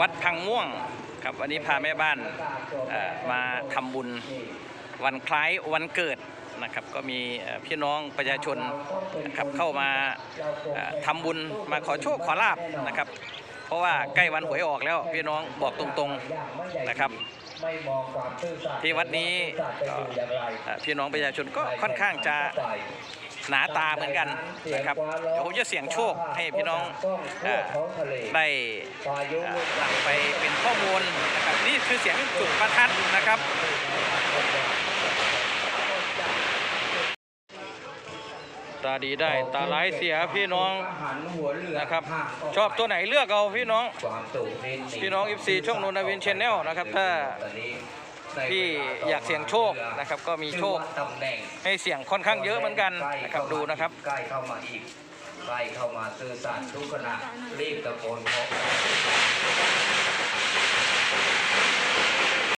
วัดพังม่วงครับวันนี้พาแม่บ้านมาทำบุญวันคล้ายวันเกิดนะครับก็มีพี่น้องประชาชนนะครับเข้ามาเอ่อทำบุญมาขอโชคขอลาบนะครับ เพราะว่าใกล้วันหวยออกแล้วพี่น้องบอกตรงๆนะครับ ไม่มองความซื่อสัตย์ที่วัดนี้ซื่อสัตย์จะอยู่อย่างไรเอ่อพี่น้องประชาชนก็ค่อนข้างจะหนาตาเหมือนกันนะครับเดี๋ยวผมจะเสี่ยงโชคให้พี่น้องเอ่อได้พายุเอ่ลูอกนำไปเป็นข้อมูลนะครับนี่คือเสียงจุดประทัดนะครับ ตาดีได้ ตาร้ายเสียพี่น้องหันหัวเรือนะครับห่างกชอบตัวไหนเลือกเอาพี่น้องความสุขนี่พี่น้อง FC ช่องโนนาวิน Channel นะครับ ถ้าพี่อยากเสี่ยงโชคนะครับ ก็มีโชคชื่อว่าตำแหน่งให้เสียงค่อนข้างเยอะเหมือนกันนะครับดูนะครับใกล้เข้ามาอีกใกล้เข้ามาซื่อสัตย์ทุกขณะรีบตะโกนขอ